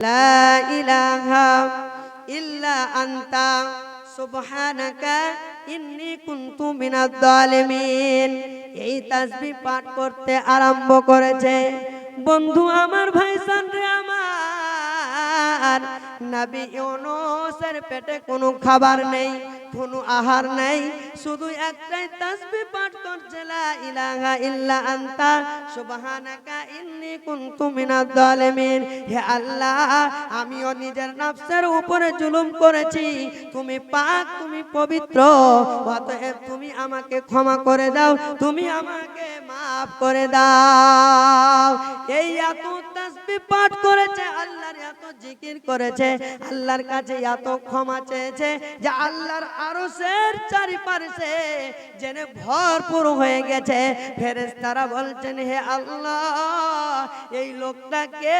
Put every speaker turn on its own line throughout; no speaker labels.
لا إله إلا أنت سبحانك ইন্নি কুনতু মিনাজ জালিমিন এই তাসবিহ পাঠ করতে আরম্ভ করেছে বন্ধু আমার ভাই রে আমার নবী ইউনূসের পেটে কোনো খাবার নেই কোনো আহার নেই, শুধু একটাই তাসবিহ পাঠ করছে লা ইলাহা ইল্লা আনতা, সুবহানাকা ইন্নী কুনতু মিনাজ জালিমিন হে আল্লাহ, আমিও নিজের নফসের উপরে জুলুম করেছি, তুমি পাক, তুমি পবিত্র, অতএব তুমি আমাকে ক্ষমা করে দাও, তুমি আমাকে মাফ করে দাও। এই এত তাসবিহ পাঠ করেছে, আল্লাহর এত জিকির করেছে, আল্লাহর কাছে এত ক্ষমা চেয়েছে যে আল্লাহর আরশের চারিপাশে জেনে ভরপুর হয়ে গেছে। ফেরেশতারা বলছেন, হে আল্লাহ, এই লোকটাকে,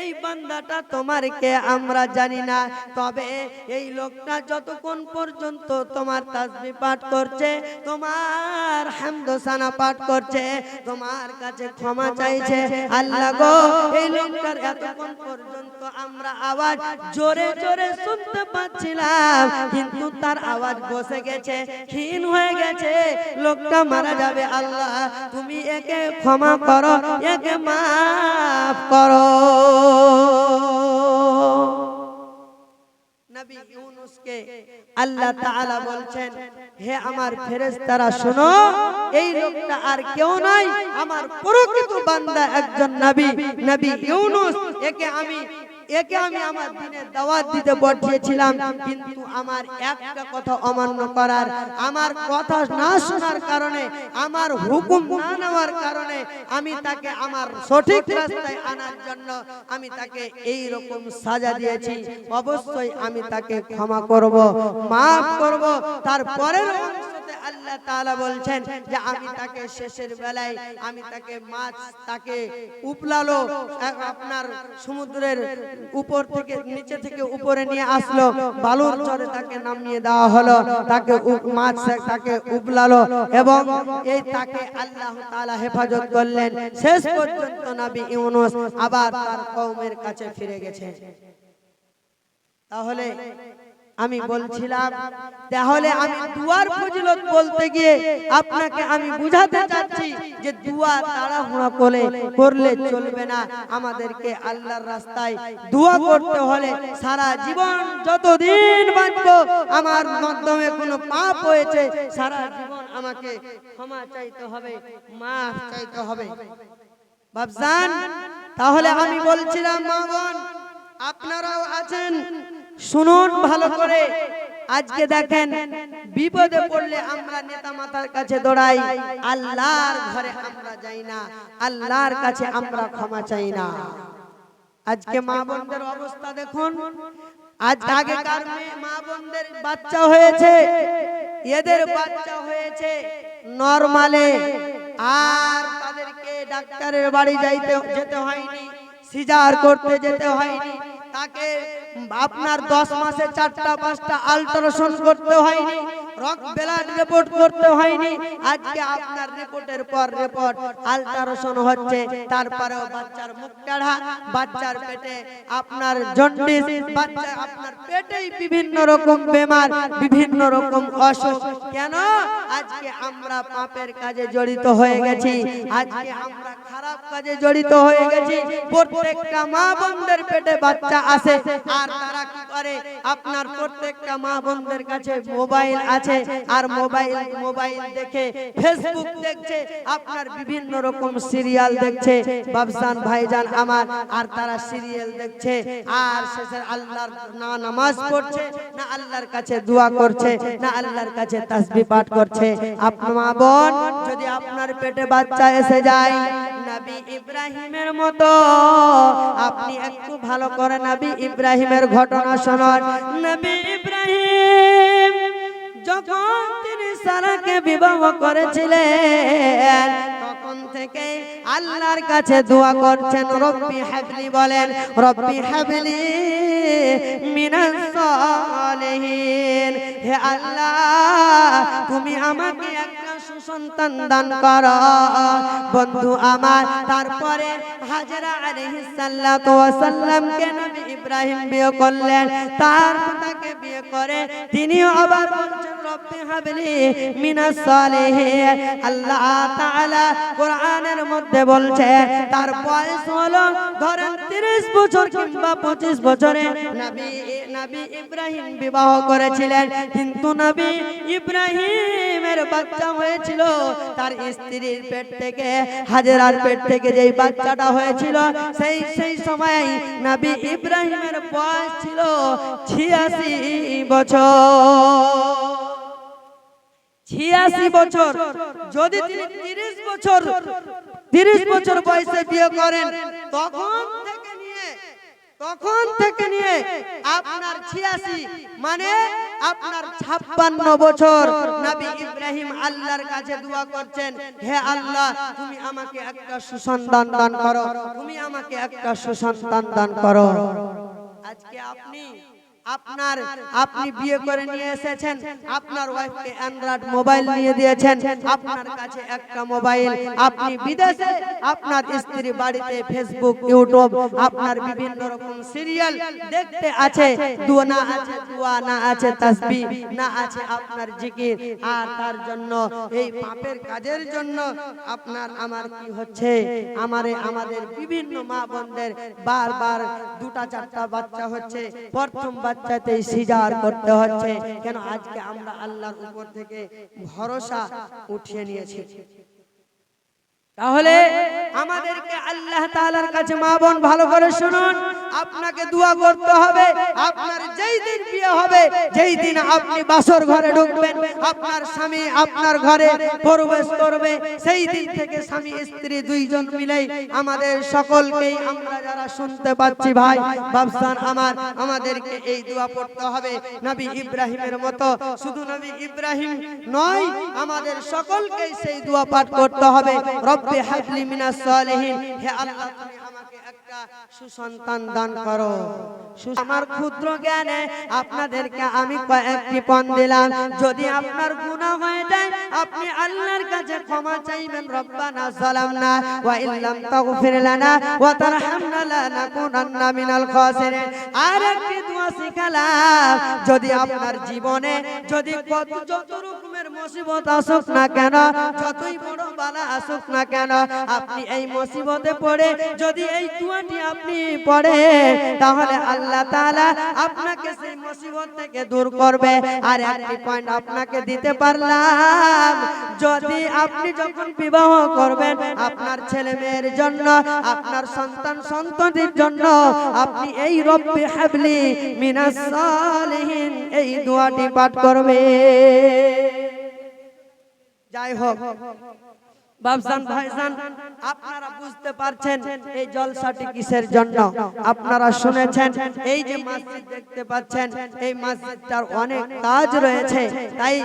এই বান্দাটা তোমার কে আমরা জানি না। তবে এই লোকটা যতক্ষণ পর্যন্ত তোমার তাসবিহ পাঠ করছে, তোমার হামদোসানা পাঠ করছে, তোমার কাছে ক্ষমা চাইছে, আল্লাহ গো, এই লোকটার এতক্ষণ পর্যন্ত আমরা আওয়াজ জোরে জোরে শুনতে পাচ্ছিলাম, কিন্তু তার আওয়াজ বসে গেছে, ক্ষীণ হয়ে গেছে। লোকটা মারা যাবে, আল্লাহ, তুমি একে ক্ষমা করো, একে মাফ করো। নবী ইউনুসকে আল্লাহ তাআলা বলছেন হে আমার ফেরেশতারা শোনো এই লোকটা আর কেউ নাই আমার প্রকৃত বান্দা একজন নবী নবী ইউনুস একে আমি একে আমি আমার দিনে দাওয়াত দিতে পাঠিয়েছিলাম কিন্তু আমার একটা কথা অমান্য করার আমার কথা না শোনার কারণে আমার হুকুম না নেওয়ার কারণে আমি তাকে আমার সঠিক রাস্তায় আনার জন্য আমি তাকে এই রকম সাজা দিয়েছি। অবশ্যই আমি তাকে ক্ষমা করব মাফ করব তারপরের অংশতে আল্লাহ তাআলা বলছেন যে আমি তাকে শেষের বেলায়, আমি তাকে মাছ, তাকে উপলালো আপনার সমুদ্রের উপর থেকে, নিচে থেকে উপরে নিয়ে আসলো, বালুর চরে তাকে নামিয়ে দেওয়া হলো, তাকে মাছ, তাকে উপলালো এবং এই তাকে আল্লাহ তাআলা হেফাজত করলেন। শেষ পর্যন্ত নবী ইউনুস আবার তার কওমের কাছে ফিরে গেছে। তাহলে আমি বলছিলাম তাহলে আমি দুয়ার ফজিলত বলতে গিয়ে আপনাকে আমি বুঝাতে চাচ্ছি যে দুয়া তাড়াহুড়া করে করলে চলবে না। আমাদেরকে আল্লাহর রাস্তায় দুয়া করতে হলে সারা জীবন যতদিন বাঁচবো আমার মাধ্যমে কোনো পাপ হয়েছে সারা জীবন আমাকে ক্ষমা চাইতে হবে মাফ চাইতে হবে। বাবজান তাহলে আমি বলছিলাম মাগন আপনারাও আছেন? শুনুন ভালো করে। আজকে দেখেন, বিপদে পড়লে আমরা নেতা মাতার কাছে দৌড়াই। আল্লাহর ঘরে আমরা যাই না। আল্লাহর কাছে আমরা ক্ষমা চাই না। আজকে মা বোনদের অবস্থা দেখুন। আজ আগেকার মা বোনদের বাচ্চা হয়েছে। এদের বাচ্চা হয়েছে নরমালে। আর তাদেরকে ডাক্তারের বাড়ি যাইতে যেতে হয়নি। সিজার করতে যেতে হয়নি। তাকে আপনার দশ মাসে চারটা পাঁচটা আল্ট্রাসাউন্ড করতে হয়নি। বিভিন্ন রকম অসুখ। কেন? আজকে আমরা পাপের কাজে জড়িত হয়ে গেছি। আজকে আমরা খারাপ কাজে জড়িত হয়ে গেছি। প্রত্যেকটা মা পেটে বাচ্চা আর তারা কি করে? আপনার প্রত্যেকটা মা বোনদের কাছে মোবাইল আছে। আর মোবাইল মোবাইল দেখে ফেসবুক দেখছে, আপনার বিভিন্ন রকম সিরিয়াল দেখছে। বাবসান ভাইজান আমার, আর তারা সিরিয়াল দেখছে। আর শেষের আল্লাহর না নামাজ পড়ছে, না আল্লাহর কাছে দোয়া করছে, না আল্লাহর কাছে তাসবি পাঠ করছে। আপনার বোন, যদি আপনার পেটে বাচ্চা এসে যায়, নবী ইব্রাহিমের মতো, আপনি একটু ভালো করে নবী ইব্রাহিমের ঘটনা শোনান। নবী ইব্রাহিম যখন তিনি সারাকে বিবাহ করেছিলেন, তখন থেকে আল্লাহর কাছে দোয়া করছেন, রব্বি হাবলি বলেন, রব্বি হাবলি মিনাস সালিহিন। হে আল্লাহ, তুমি আমাকে সুসন্তান দান কর। বন্ধু আমার, তারপরে হাজরা নবী ইব্রাহিম বিয়ে করলেন। তার তাকে বিয়ে করে তিনিও আবার মধ্যে বলছে, তার বয়স হলো ধরেন 30 বছর কিংবা 25 বছরে। নবী নবী ইব্রাহিম বিবাহ করেছিলেন। কিন্তু নবী ইব্রাহিমের বাচ্চা হয়েছিল, তার স্ত্রীর পেট থেকে, হাজেরার পেট থেকে যেই বাচ্চাটা হয়েছিল, সেই সেই সময় নবী ইব্রাহিমের বয়স ছিল ছিয়াশি বছর। ছিয়াশি বছর। যদি তিনি তিরিশ বছর তিরিশ বছর বয়সে বিয়ে করেন, তখন তখন থেকে নিয়ে আপনার ছিয়াশি মানে আপনার ছাপ্পান্ন বছর নাবি ইব্রাহিম আল্লাহর কাছে দোয়া করছেন, হে আল্লাহ, তুমি আমাকে একটা সুসন্তান দান করো, তুমি আমাকে একটা সুসন্তান দান করো। আজকে আপনি আপনার আপনি বিয়ে করে নিয়ে এসেছেন আপনার ওয়াইফকে অ্যান্ড্রয়েড মোবাইল নিয়ে দিয়েছেন আপনার কাছে একটা মোবাইল আপনি বিদেশে আপনার স্ত্রী বাড়িতে ফেসবুক ইউটিউব আপনার বিভিন্ন রকম সিরিয়াল দেখতে আছে দুয়া না আছে দুয়া না আছে তাসবিহ না আছে আপনার জিকির। আর তার জন্য এই পাপের কাজের জন্য আপনার আমার কি হচ্ছে? আমারে আমাদের বিভিন্ন মা বোনদের বারবার দুটা চারটা বাচ্চা হচ্ছে প্রথম বাচ্চাতেই সিজার করতে হচ্ছে। কেন? আজকে আমরা আল্লাহর উপর থেকে ভরসা উঠিয়ে নিয়েছি। তাহলে আমাদেরকে আল্লাহ তাআলার কাছে মা বোন ভালো করে শুনুন। আপনাকে দোয়া করতে হবে। আপনার যেই দিন বিয়ে হবে, যেই দিন আপনি বাসর ঘরে ঢুকবেন, আপনার স্বামী আপনার ঘরে প্রবেশ করবে, সেই দিন থেকে স্বামী, স্ত্রী দুইজন মিলেই আমাদের সকলকেই আমরা যারা শুনতে পাচ্ছি ভাই বাবসান আমার, আমাদেরকে এই দোয়া পড়তে হবে। নবী ইব্রাহিমের মতো শুধু নবী ইব্রাহিম নয়, আমাদের সকলকেই সেই দোয়া পাঠ করতে হবে। রব্বি হাবলি মিনাস হে আল্লাহ, তুমি আমাকে একটা সুসন্তান দান করো। আমার ক্ষুদ্র জ্ঞানে আপনাদেরকে আমি কয়েকটি পণ দিলাম। যদি আপনার গুনাহ হয়ে যায়, আপনি আল্লাহর কাছে ক্ষমা চাইবেন। রব্বানা ওয়া ইল্লাম তাগফির লানা ওয়া তারহামনা লানাকুনান্না মিনাল খাসিরিন। দোয়া শিখালাম। যদি আপনার জীবনে যদি কত যত রকমের মুসিবত আসুক না কেন, যতই বড় বালা আসুক না কেন, আপনি এই মুসিবতে পড়ে, যদি এই দুয়াটি আপনি পড়ে, তাহলে আল্লাহ তাআলা আপনাকে সেই মুসিবত থেকে দূর করবে। আর একটি পয়েন্ট আপনাকে দিতে পারলাম, যদি আপনি যখন বিবাহ করবেন আপনার ছেলে মেয়ের জন্য, আপনার সন্তান সন্ততির জন্য, আপনি এই রব্বি হাবলি মিনাস সালিহিন এই দোয়াটি পাঠ করবে যাই হোক বাবসান ভাইজান আপনারা বুঝতে পারছেন এই জলসাটি কিসের জন্য? আপনারা শুনেছেন? এই যে মসজিদ দেখতে পাচ্ছেন এই মসজিদটার অনেক কাজ রয়েছে। তাই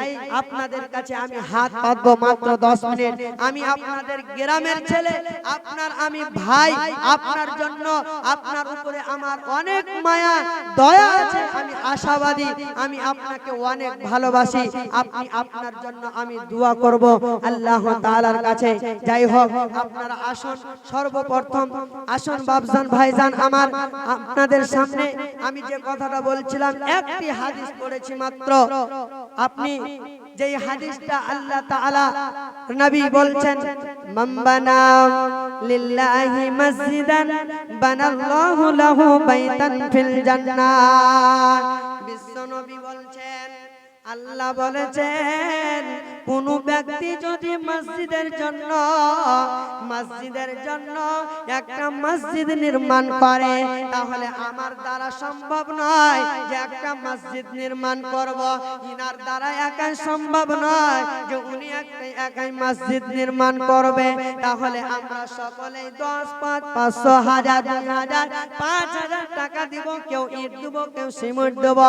আপনাদের কাছে আমি হাত পাতবো মাত্র দশ মিনিট। আমি আপনাদের গ্রামের ছেলে আপনার আমি ভাই আপনার জন্য আপনার উপরে আমার অনেক মায়া দয়া আছে আমি আশাবাদী আমি আপনাকে অনেক ভালোবাসি। আপনি আপনার জন্য আমি দোয়া করব। আল্লাহ তাআলার কাছে যাই হোক, আপনারা আসুন। সর্বপ্রথম আসুন বাবজান ভাইজান আমার, আপনাদের সামনে আমি যে কথাটা বলছিলাম, একটি হাদিস পড়েছি মাত্র। আপনি যেই হাদিসটা আল্লাহ তাআলা নবী বলছেন মাম্বানা লিল্লাহি মসজিদান, বানাল্লাহু লাহু বাইতান ফিল জান্নাহ বিশ্বনবী বলছেন, আল্লাহ বলেছেন কোন ব্যক্তি যদি মসজিদের জন্য মসজিদের জন্য একটা মসজিদ নির্মাণ করে, তাহলে আমার দ্বারা সম্ভব নয় যে একটা মসজিদ নির্মাণ করব। ইনার দ্বারা একাই সম্ভব নয় যে উনি একটা একাই মসজিদ নির্মাণ করবে। তাহলে আমরা সকলেই দশ পাঁচ, পাঁচশো হাজার, দুই হাজার, পাঁচ হাজার টাকা দিব, কেউ ইট দেব, কেউ সিমেন্ট দেব।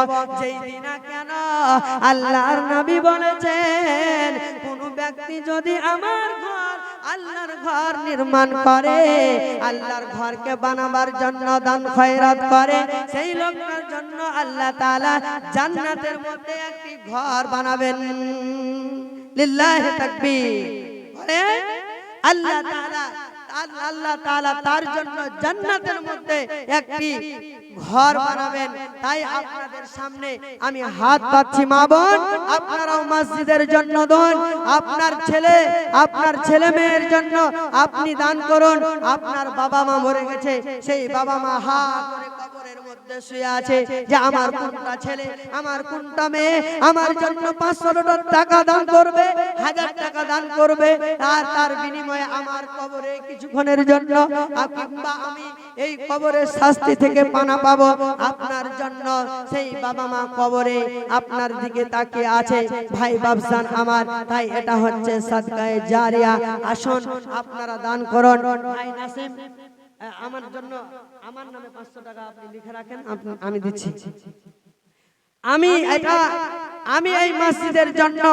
যেই দিনা কেন আল্লাহর নবী বলেছেন কোন ব্যক্তি যদি আমার ঘর আল্লাহর ঘর নির্মাণ করে, আল্লাহর ঘরকে বানাবার জন্য দান খয়রাত করে, সেই লোকটার জন্য আল্লাহ তাআলা জান্নাতের মধ্যে একটি ঘর বানাবেন। লিল্লাহি তাকবীর। বলে আল্লাহ তাআলা আল- আল্লাহ তাআলা তার জন্য জান্নাতের মধ্যে একটি ঘর বানাবেন। তাই আপনাদের সামনে আমি হাত পাচ্ছি, মা বোন। আপনারাও মসজিদের জন্য দন। আপনার ছেলে আপনার ছেলে মেয়ের জন্য আপনি দান করুন। আপনার বাবা মা মরে গেছে, সেই বাবা মা হা করে কবরের মধ্যে আছে যে আমার কোনটা ছেলে, আমার কোনটা মেয়ে, আমার জন্য পাঁচশো টাকা দান করবে, হাজার টাকা দান করবে, আর তার বিনিময়ে আমার কবরে কিছুক্ষণের জন্য কিংবা আমি এই কবরের শাস্তি থেকে পানা পাবো আপনার জন্য। সেই বাবা মা কবরে আপনার দিকে তাকিয়ে আছে, ভাই বাবসান আমার, তাই এটা হচ্ছে সাদকায়ে জারিয়া, আসুন আপনারা দান করুন। আমার জন্য আমার নামে পাঁচশো টাকা আপনি লিখে রাখেন আমি দিচ্ছি। আমি এটা আমি এই মসজিদের জন্য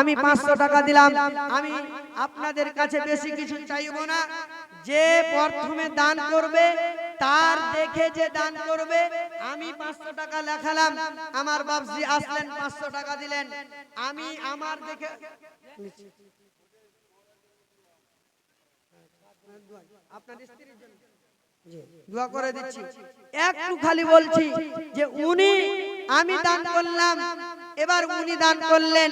আমি পাঁচশো টাকা দিলাম। আমি আপনাদের কাছে বেশি কিছু চাইব না। যে প্রথমে দান করবে তার দেখে যে দান করবে আমি পাঁচশো টাকা লেখালাম। আমার বাবজি আসলেন পাঁচশো টাকা দিলেন। আমি আমার দেখে আপনার স্ত্রীর জন্য। দোয়া করে দিচ্ছি। একটু খালি বলছি যে উনি আমি দান করলাম এবার উনি দান করলেন।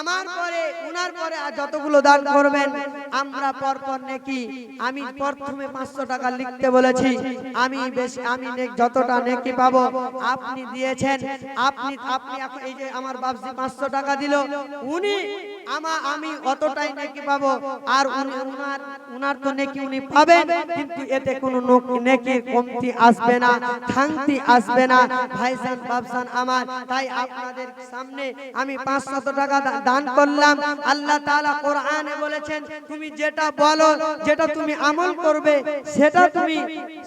আমার পরে উনার পরে আর যতগুলো দান করবেন আমরা পরপর নেকি। আমি প্রথমে পাঁচশো টাকা লিখতে বলেছি। আমি বেশি আমি যতটা নেকি পাবো আপনি দিয়েছেন। আপনি আপনি এই যে আমার বাবজি পাঁচশো টাকা দিল উনি আমা আমি অতটাই নেকি পাবো। আর উনি উনার উনার তো নেকি উনি পাবেন কিন্তু এতে কোনো নোক- কমতি আসবে না খাংতি আসবে না। ভাইজান বাবসান আমার তাই আপনাদের সামনে আমি পাঁচশত টাকা দান করলাম। আল্লাহ তাআলা কোরআনে বলেছেন তুমি যেটা বলো যেটা তুমি আমল করবে সেটা তুমি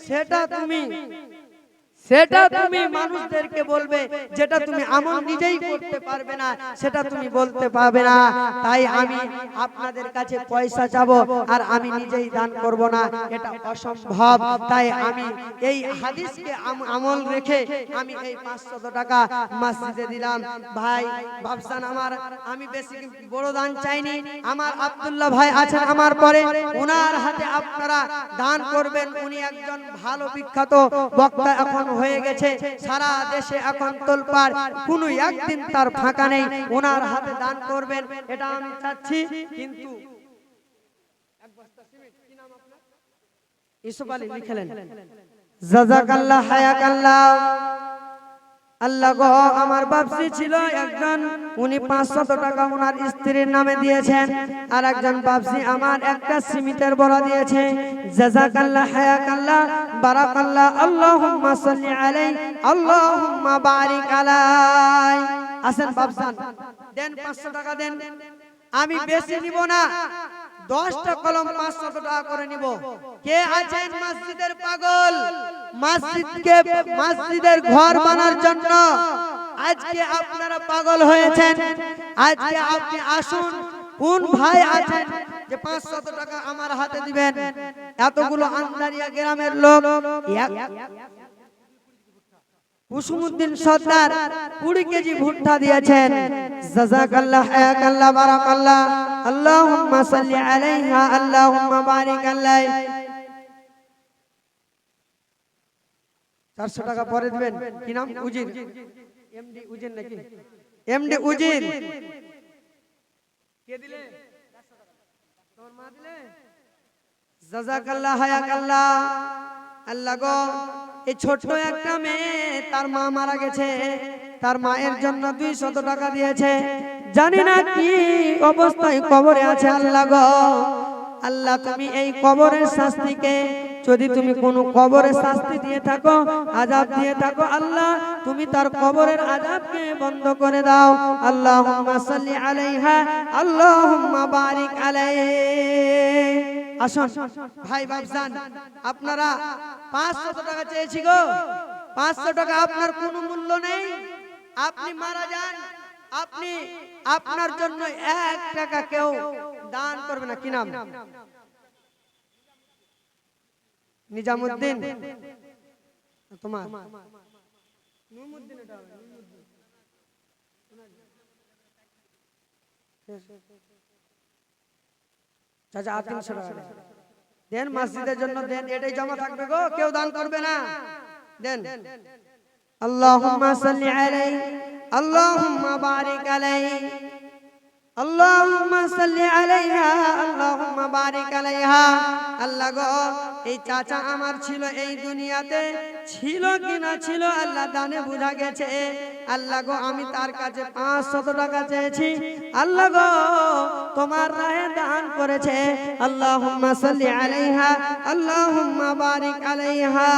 সেটা তুমি সেটা তুমি মানুষদেরকে বলবে যেটা তুমি আমল নিজেই করতে পারবে না সেটা তুমি বলতে পারবে না। তাই আমি আপনাদের কাছে পয়সা যাব আর আমি নিজেই দান করব না। এটা অসম্ভব। তাই আমি এই হাদিসকে আমল রেখে আমি এই পাঁচশত টাকা মসজিদে দিলাম। ভাই ভাবসান আমার আমি বেশি বড় দান চাইনি। আমার আব্দুল্লাহ ভাই আছেন আমার পরে ওনার হাতে আপনারা দান করবেন উনি একজন ভালো বিখ্যাত বক্তা এখন হয়ে গেছে। সারা দেশে এখন তোলপার কোন একদিন তার ফাঁকা নেই। ওনার হাতে দান করবেন। এটা আমি চাচ্ছি। কিন্তু ইসুফ আলী লিখলেন জাজাকাল্লাহ হায়াকাল্লাহ। আল্লাহ গো, আমার বাপসি ছিল একজন, উনি পাঁচশত টাকা ওনার স্ত্রীর নামে দিয়েছেন। আর একজন বাপসি আমার একটা সিমিটের বড়া দিয়েছে। জাজাকাল্লাহ হায়াকাল্লাহ, বারাকাল্লাহ, আল্লাহুম্মা সাল্লি আলাই আল্লাহুম্মা বারিক আলাই। আসেন বাপসান দেন 500 টাকা দেন। আমি বেশি নিব না। দশটা কলম পাঁচশত টাকা করে নিব। কে আছেন মসজিদের পাগল? মসজিদকে মসজিদের ঘর বানার জন্য আজকে আপনারা পাগল হয়েছেন। আজকে আপনি আসুন, কোন ভাই আছেন যে পাঁচশত টাকা আমার হাতে দিবেন? এতগুলো আন্দারিয়া গ্রামের লোক। কুসুমউদ্দিন সর্দার কুড়ি কেজি ভুট্টা দিয়েছেন। জাজাকাল্লাহ হায়াকাল্লাহ, বারাকাল্লাহ। আল্লাহুম্মা সাল্লি আলাইহা, আল্লাহুম্মা বারিক আলাই 400 টাকা পরে দিবেন। কি নাম? উজির। এমডি উজির নাকি? এমডি উজির। কে দিলে? তোমার মা দিলে? জাজাকাল্লাহ হায়াকাল্লাহ। আল্লাহ গো এই ছোট্ট একটা মেয়ে তার মা মারা গেছে। তার মায়ের জন্য দুই শত টাকা দিয়েছে। জানি না কি অবস্থায় কবরে আছে আল্লাহ গো। আল্লাহ তুমি এই কবরের শাস্তিকে যদি তুমি কোনো কবরের শাস্তি দিয়ে থাকো আজাব দিয়ে থাকো, আল্লাহ, তুমি তার কবরের আজাবকে বন্ধ করে দাও। আল্লাহুম্মা সাল্লি আলাইহা, আল্লাহুম্মা বারিক আলাইহি। আসুন, ভাই বাবজান আপনারা পাঁচশো টাকা চেয়েছি গো। পাঁচশো টাকা আপনার কোনো মূল্য নেই। আপনি মারা যান। আপনি আপনার জন্য এক টাকা কেউ দান করবে না। কি নাম? নিজামুদ্দিন। তোমার। চাচা আর তিনশো দেন। মসজিদের জন্য, দেন। এটাই জমা থাকবে গো, কেউ দান করবে না। দেন। আল্লাহুম্মা সাল্লি আলাইহি, আল্লাহুম্মা বারিক আলাইহি, আল্লাহুম্মা সাল্লি আলাইহা, আল্লাহুম্মা বারিক আলাইহা। আল্লাহ গো এই চাচা আমার ছিল এই দুনিয়াতে, ছিল কি না ছিল আল্লাহ দানে বোঝা গেছে। আল্লাহ গো, আমি তার কাছে পাঁচ শত টাকা চেয়েছি। আল্লাহ গো, তোমার রাহে দান করেছে। আল্লাহ সাল্লি আলাইহা আল্লাহ বারিক আলাইহা।